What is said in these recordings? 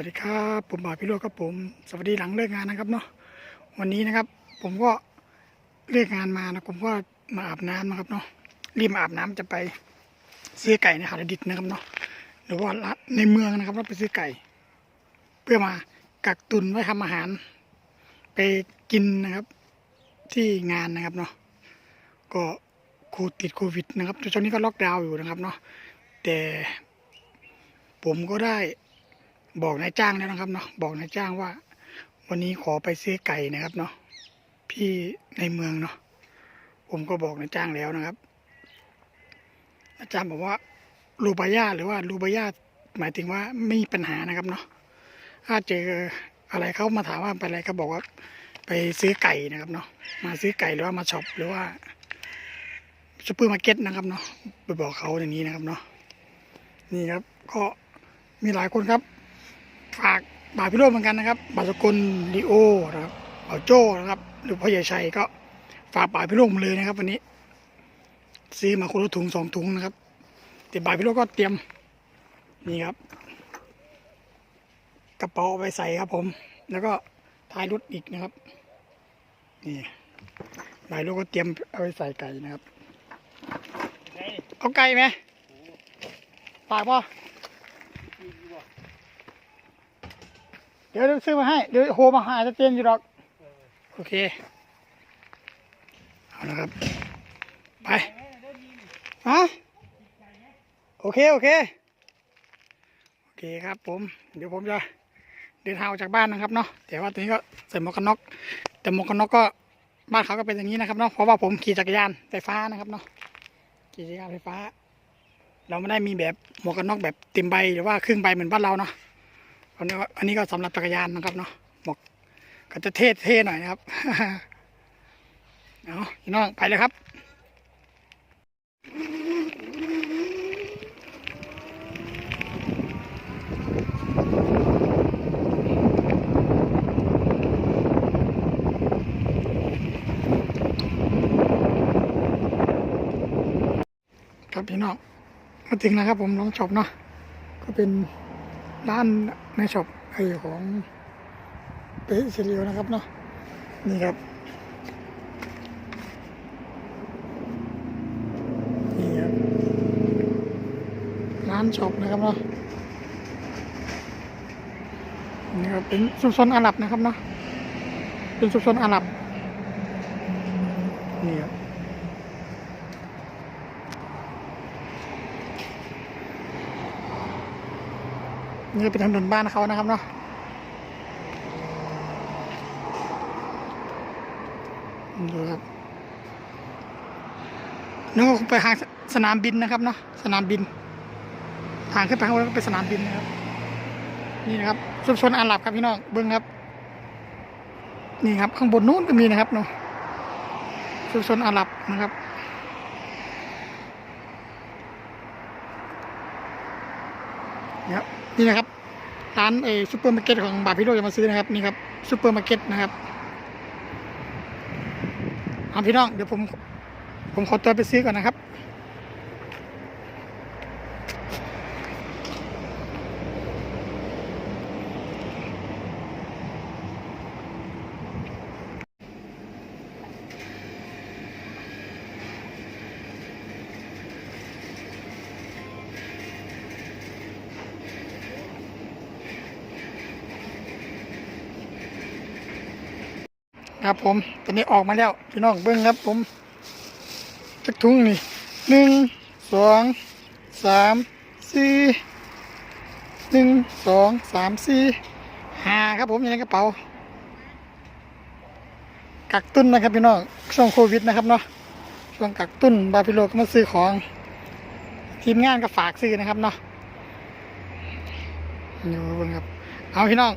วัสดีครับผมบ่าวพี่โรจน์ครับผมสวัสดีหลังเลิกงานนะครับเนาะวันนี้นะครับ ผมก็เลิกงานมานะผมก็มาอาบน้ำนะครับเนาะรีบมาอาบน้ำจะไปซื้อไก่ในหาดดิษนะครับเนาะหรือว่าในเมืองนะครับเราไปซื้อไก่ เพื่อมากักตุนไว้ทำอาหาร ไปกินนะครับ ที่งานนะครับเนาะก็โคติดโควิดนะครับช่วงนี้ก็ล็อกดาวน์อยู่นะครับเนาะแต่ผมก็ได้ บอกนายจ้างแล้วนะครับเนาะบอกนายจ้างว่า วันนี้ขอไปซื้อไก่นะครับเนาะพี่ในเมืองเนาะผมก็บอกนายจ้างแล้วนะครับนายจ้างบอกว่ารูบายาหรือว่ารูบายาหมายถึงว่าไม่มีปัญหานะครับเนาะถ้าเจออะไรเขามาถามว่าเป็นอะไรก็บอกว่าไปซื้อไก่นะครับเนาะมาซื้อไก่หรือว่ามาช็อปหรือว่าซูเปอร์มาร์เก็ตนะครับเนาะไปบอกเขาอย่างนี้นะครับเนาะนี่ครับก็มีหลายคนครับ ฝากบาทพิโรจน์เหมือนกันนะครับบาทสกุลลีโอนะครับบาโจ้นะครับ หรือพ่อใหญ่ชัยก็ฝากบาทพิโรจน์มาเลยนะครับ วันนี้ ซื้อมาคนละถุงสองถุงนะครับแต่บาทพิโรจน์ก็เตรียมนี่ครับ กระเป๋าไปใส่ครับผม แล้วก็ท้ายรถอีกนะครับ นี่บาทพิโรจน์ก็เตรียมเอาไปใส่ไก่นะครับ เอาไก่ไหมฝากป่ะ ดี๋ยวเดี๋ยวซื้อมาให้ เดี๋ยวโฮมาหาจะเตียนอยู่หรอก โอเค เอาละครับ ไปฮะโอเค โอเค โอเคครับผม เดี๋ยวผมจะเดินทางออกจากบ้านนะครับเนาะ แต่ว่าตอนนี้ก็ใส่หมวกกันน็อก แต่หมวกกันน็อกก็บ้านเขาก็เป็นอย่างนี้นะครับเนาะ เพราะว่าผมขี่จักรยานไฟฟ้านะครับเนาะ ขี่จักรยานไฟฟ้า เราไม่ได้มีแบบหมวกกันน็อกแบบเต็มใบหรือว่าครึ่งใบเหมือนบ้านเราเนาะ อันนี้ก็อันนี้ก็สำหรับจักรยานนะครับเนาะหมวกก็จะเท่เท่หน่อยนะครับเอาพี่น้องไปเลยครับครับพี่น้องมาถึงแล้วครับผมน้องช็อปเนาะก็เป็น ร้านในช็อปไอของเป๊ะเชลียวนะครับเนาะนี่ครับนี่ครับ ร้านช็อปนะครับเนาะนี่ครับเป็นชุมชนอาหรับนะครับเนาะเป็นชุมชนอาหรับนี่ครับ นี่เป็นถนนบ้านเขานะครับเนาะดูครับน้องก็ไปทางสนามบินนะครับเนาะสนามบินทางขึ้นไปข้างบนก็เป็นสนามบินนะครับ นี่นะครับชุมชนอาหรับครับพี่น้องเบิ้งครับ นี่ครับ ข้างบนนู้นก็มีนะครับเนาะชุมชนอาหรับนะครับเนี่ครับ นี่นะครับร้านเอซูเปอร์มาร์เก็ตของบาทพิโรจน์จะมาซื้อนะครับนี่ครับซูเปอร์มาร์เก็ตนะครับเอาพี่น้องเดี๋ยวผมผมขอตัวไปซื้อก่อนนะครับ ครับผมตอนนี้ออกมาแล้วพี่น้องเบิ้งครับผมจักถุงนี่หนึ่งสองสามสี่หนึ่งสองสามสี่ห้าครับผมอยู่ในกระเป๋า กักตุ้นนะครับพี่น้องช่วงโควิดนะครับเนาะช่วงกักตุ้นบาพิโลก็มาซื้อของทีมงานก็ฝากซื้อนะครับเนาะอยู่เบิ้งครับเอาพี่น้อง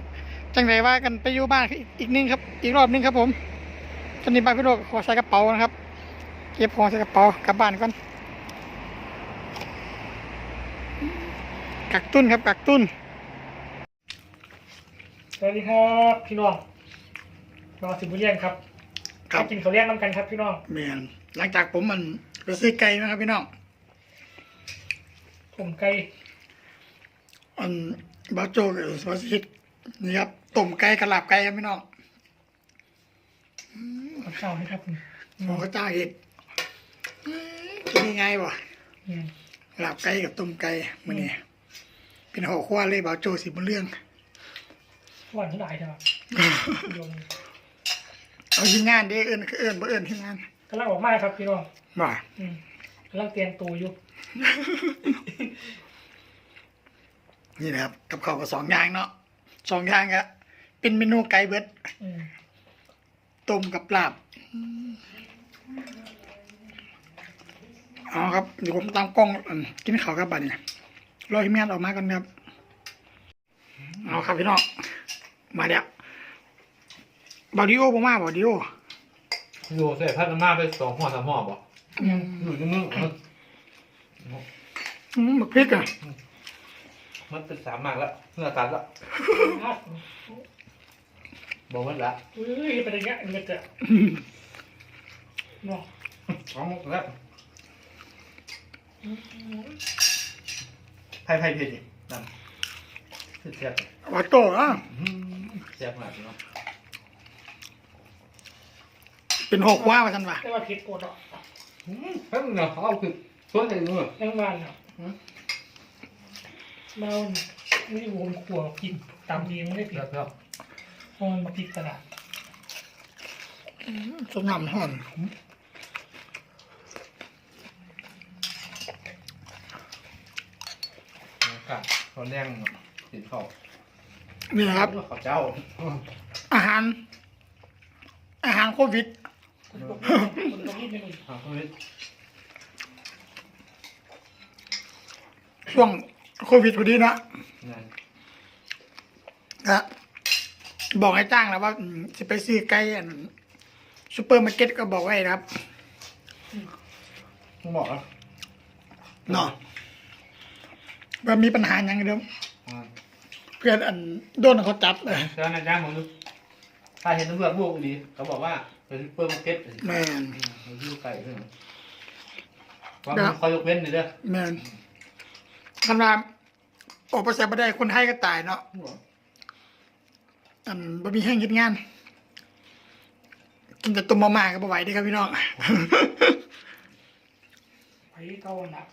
จังไรว่ากันไปอยู่บ้านอีกอีกนึงครับ อีกรอบนึงครับผมตอนนี้บ้านพี่โลกขอใส่กระเป๋านะครับ เก็บของใส่กระเป๋ากลับบ้านก่อนกักตุ้นครับกักตุ้น สวัสดีครับพี่น้องนอนสิบุเรียนครับครับมากินข้าวเลี้ยงน้ำกันครับพี่น้องเมียนหลังจากผมมันไปซื้อไก่นะครับพี่น้องผมไก่อันบาโจกับสวัสดินี่ครับ ต้มไก่กระลาบไก่ครับพี่น้องกับข้าวนะครับคุณหมอก็จ้างอีกกินยังไงวะเนี่ยลาบไก่กับต้มไก่มื้อนี้เป็นหัวข้วเลยบาโจสิบนเรื่องหวานเท่าไหร่จ้ะโยนเอาทีมงานเด้เอิ้นคือเอิ้นบ่เอิ้นทีมงานกำลังออกมาครับพี่น้องว่าอืมกำลังเตรียมตัวอยู่นี่นะครับกับข้าวก็สองอย่างเนาะสองอย่างก็ เป็นเมนูไก่เบิดอืมต้มกับลาบเอาครับเดี๋ยวผมตั้งกล้องอืมกินข้าวกับบัดนี้รอทีมงานออกมากันครับเอาครับพี่น้องมาแล้วบอดิโอบ่มาบอดิโออยู่ใส่พัดมาไปสองห่อสามห่อบ่ยังอยู่ที่มึงมันอืมบักพริกอะมันเป็นสามมากแล้วเมื่อตัดแล้วครั บบอกมันละเฮ้ยเป็นอย่างเงี้ยเงยเจอะอืมเนาะของมึงแล้วไพ่ไพ่เพชรนั่นคือแซ่บวาโตอะอื้อหือแซ่บมากเนาะเป็นหกว่าว่าซั่นว่าแต่ว่าผิดโกดเนาะอื้อเพิ่งเนาะเอาคือส่วนไหนนู้นนั่งบ้านเนาะเมานี่วงขวกินตามดีไม่ได้ผิดแล้ว ก็เพราะมันมาผิดตลาดสมน้ำห่อนกัดเขาแรงติดเข้านี่นะครับเขาเจ้า อาหาร อาหารโควิดคนตกคนตกนิดนึงทางชีวิตช่วงโควิดพอดีนะนั่นนะ บอกให้จ้างแล้วว่าอืมจะไปซื้อไก่อันซูเปอร์มาร์เก็ตก็บอกไว้นะครับมึงบอกแล้วเนาะว่ามีปัญหาอย่างเดิมอ่าเพื่อนอันโดนเขาจับเลยเจ้าหน้าที่มึงดูถ้าเห็นตำรวจบวกดีเขาบอกว่าเป็นเปิดมาร์เก็ตแมนมันอยู่ไกลเด้อว่ามันคอยยกเว้นเลยเด้อแมนคำรามออกไปใส่บ่ได้คนไทยก็ตายเนาะ อันบ่มีแห้งยึดงาน กินแต่ต้มมาม่าก็บ่ไหวเด้อครับพี่น้องไปเก่าหนัก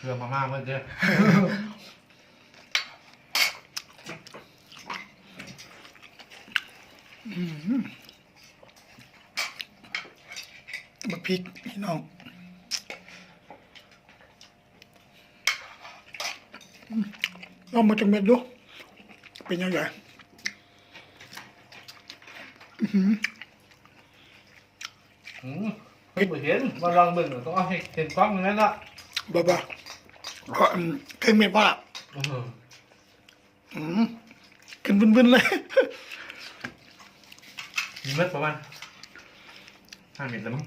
เรือมาม่าเมื่อเด้อบักพริกพี่น้องอืม ลองมาจังเม็ดดู เป็นยังไงอืมเพิ่งไปเห็นมาลองเบิ่งต้องเอาให้เห็นกล้องอย่างนั้นละบ้าบ้าก็อืมเคยเม็ดป่ะล่ะอืมอืมขึ้นบึนๆเลยมีเม็ดประมาณห้าเม็ดแล้วมั้ง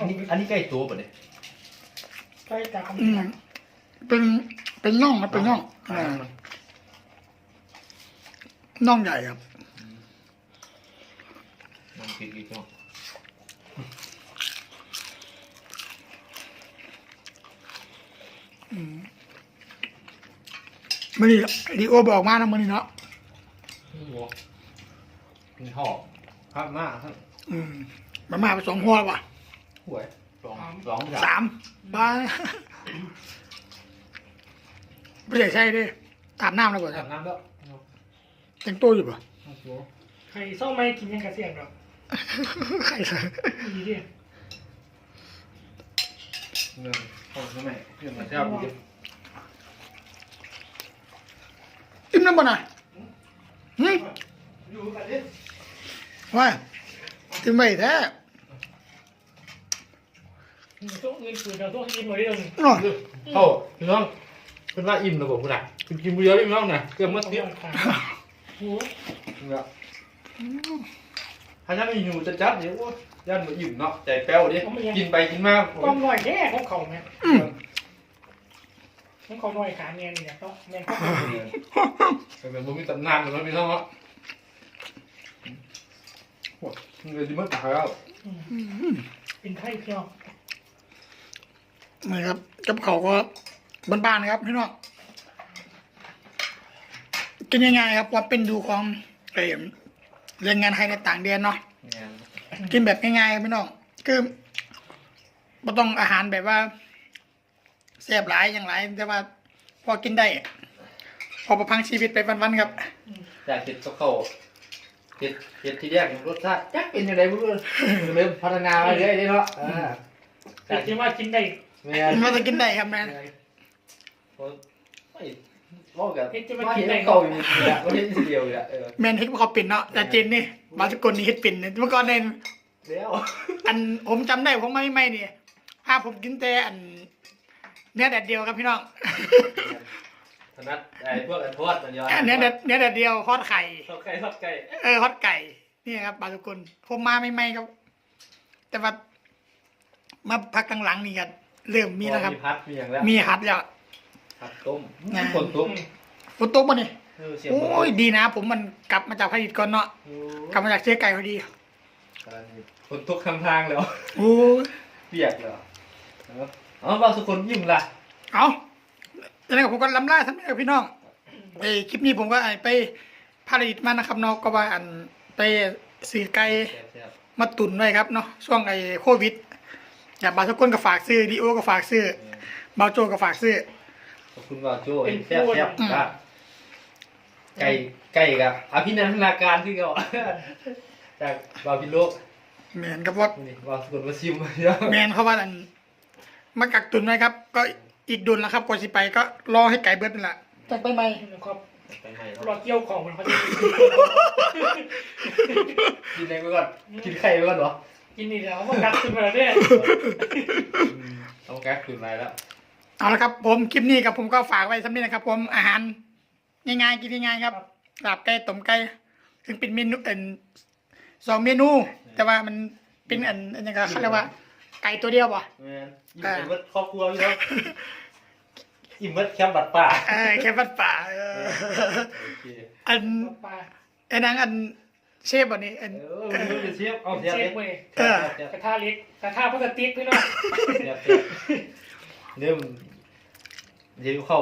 อันนี้อันนี้ใกล้ตัวป่ะเนี่ยใกล้จากอืมเป็นเป็นน่องนะเป็นน่องอ่าอ่าน่องใหญ่ครับมันกินอีกเนาะมื่อนี้ดีโอบอกมานะมื่อนี้เนาะนี่หัวมีห่อภาพหน้าครับอืมมามาไปสองหัวแล้วว่ะ หวยสองสองสามบ้าไม่ใช่ใช่ดิอาบน้ำแล้วป่ะคอารับบน้ำแล้วแต่งตัวอยู่ป่ะโอ้โหใครเศร้าไม่กินยังกระเสียงหรอกใครใส่ดีดิเงินของทำไมเพื่อนมาเช่าดีอิ่มน้ำบ่น่ะหึอยู่กันดิว่าถึงไม่แท้ ต้องเงินคืนเราต้องกินหน่อยเดียวนึงเนาะโอ้พี่น้องเป็นว่าอิ่มระบบกูน่ะคุณกินเยอะอิ่มแล้วน่ะเกือบหมดต้องเตี้ยขาโอ้เนี่ยถ้าจะไม่อยู่จะจัดเดี๋ยวว่าย่านมาอิ่มเนาะใจแป้วดิกินไปกินมาก้อมหน่อยแค่ของเขาแม่ของเขาหน่อยขาเนียนี่เนี่ยต้องแม่เขาเป็นแบบมีตำนานเลยพี่น้องเนาะเงินที่มันตายแล้วเป็นไทยพี่น้อ งนี่ครับกับเขาวก็บ้านๆนะครับพี่น้องกินยังไงครับว่าเป็นดูของเอ่อแรงงานไทยในต่างแดนเนาะเนี่ยกินแบบง่ายๆครับพี่น้องคือไม่ต้องอาหารแบบว่าแซ่บหลายอย่างไรแต่ว่าพอกินได้ พอประพังชีวิตไปวันๆครับจากเห็ดก็เข้าเห็ดเห็ดที่แรกรสชาติจักเป็นยังไงไม่รู้เริ่มพัฒนามาเรื่อยๆเนาะอ่าแต่ที่ว่ากินได้ แม่นมันจะกินได้ครับแมนผมไม่บอกกับว่าเห็ดเก่าอยู่เนี่ยว่าเห็ดทีเดียวเนี่ยเออแมนเฮ็ดเขาปิ่นเนาะแต่จีนนี่บางสกุลนี่เฮ็ดปิ่นเนี่ยเมื่อก่อนเนี่ยแล้วอันผมจำได้ผมไม่ไม่นี่ยภาผมกินแต่อันเนื้อแดดเดียวครับพี่น้อง ถนัดไอ้พวกไอันทอดมันย้อนเนื้อแดดเนื้อแดดเดียวทอดไข่ ทอดไก่ทอดไก่เออทอดไก่นี่ครับบางสกุลผมมาไม่ไม่ครับ แต่ว่ามาพักหลังๆนี่กัน เริ่มมีแล้วครับ มีพัดมีอย่างแล้วมีหัดแล้วพัดต้มงานคนต้มฝนตกมาเนี่ยเออเสียงโอ้คนต้มยดีนะ ผมมันกลับมาจากผลิตก่อนเนาะกลับมาจากเชื้อไก่พอดีคนตกข้างทางแล้วโอ้ยเปียกแล้วอ๋อบางสุคนยิ้มล่ะเอาแล้วนั้นผมก็ล้ำล่าท่านแม่พี่น้องไอคลิปนี้ผมก็ไอ้ไปผลิตมานะครับเนาะก็ว่าอันไปซื้อไก่แซ่บมาตุนไว้ครับเนาะช่วงไอ้โควิด อย่าบางทุกคนก็ฝากซื้อดีโอก็ฝากซื้อๆบาวโจก็ฝากซื้อ ขอบคุณบ่าวโจ้แซ่บแซ่บครับไก่ไก่กับอภินันทนาการที่เขาจากบ่าวพิโลกแมนครับว่านี่บ่าวสุคนมาซิมมาเยอะแมนเขาว่าอันมากักตุนไว้ครับ ก็อีกดุลแล้วครับก่อนสิไปก็รอให้ไก่เบิดนั่นแหละจะไปไหมนะครับไปให้รอเกี่ยวของมันเขาจะกินอะไรไปก่อนกินไข่ไปก่อนเหรอ กินนี่แล้วมันกัดขึ้นมาแล้วเนี่ยต้องแก๊กคืนมาแล้วเอาละครับผมคลิปนี้กับผมก็ฝากไว้สำนี้นะครับ ผมอาหารง่ายๆกินง่ายๆครับลาบไก่ต้มไก่ถึงเป็นเมนูเอ็นสองเมนู แต่ว่ามันเป็นอันอันยังไงเขาเรียกว่าไก่ตัวเดียวป่ะแมนอิ่มเบิดครอบครัวพี่น้องอิ่มเบิดแคมป์บัดป่าเออแค่วัดป่าเออโอเคอันปลา ไอ้นางอัน เชฟอันนี้อันเออมันรู้จะเชียบเอาเชเชียบฟเว้ยเชียบเชียบกระทะเล็กกระทะพลาสติกพี่น้องเชียบเชียบเริ่มเดี๋ยวเข้า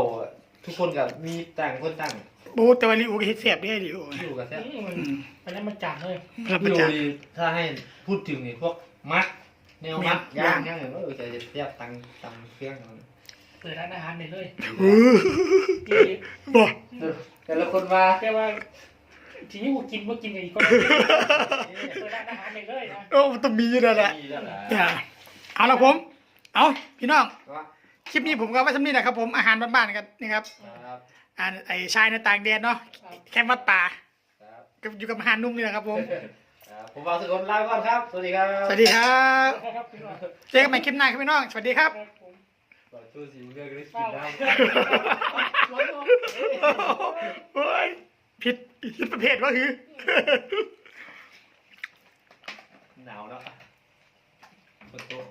ทุกคนกับมีต่างคนต่างบูแต่ว่าลิโอก็เฮ็ดเสียบได้ลิโออยู่กับแซ่บอืมอันนั้นมันจางเลยรับประอยู่จานดีถ้าให้พูดถึงนี่พวกมัดแนวมัดย่างย่างเนี่ยเออจะแซ่บตังตังเครื่องเปิดร้านอาหารได้เลยเออนี่บ่แต่ละคนมาแต่ว่า ทีนี้กูกินว่ากินอีกก็เปิดร้านอาหารได้เลยนะโอ้มันต้องมีอยู่แล้วแหละมีแล้วนะอย่าเอาละผม เอาพี่น้อง คลิปนี้ผมก็ไว้สำนี้นะครับผม อาหารบ้านๆกันนี่ครับครับอ่าไอชายในต่างแดนเนาะ แค่วัดป่าครับก็อยู่กับอาหารนุ่มนี่แหละครับผม ครับผมวางสกุลลาก่อนครับ สวัสดีครับสวัสดีครับ ครับพี่น้องเจอกันใหม่คลิปหน้าครับพี่น้อง สวัสดีครับ ครับผมบอกชูสีเรื่องนี้เล่ากินน้ร้อนร้อนโอ้ย ผิดผิดประเภทวะคือำหนาวแล้วฝนตก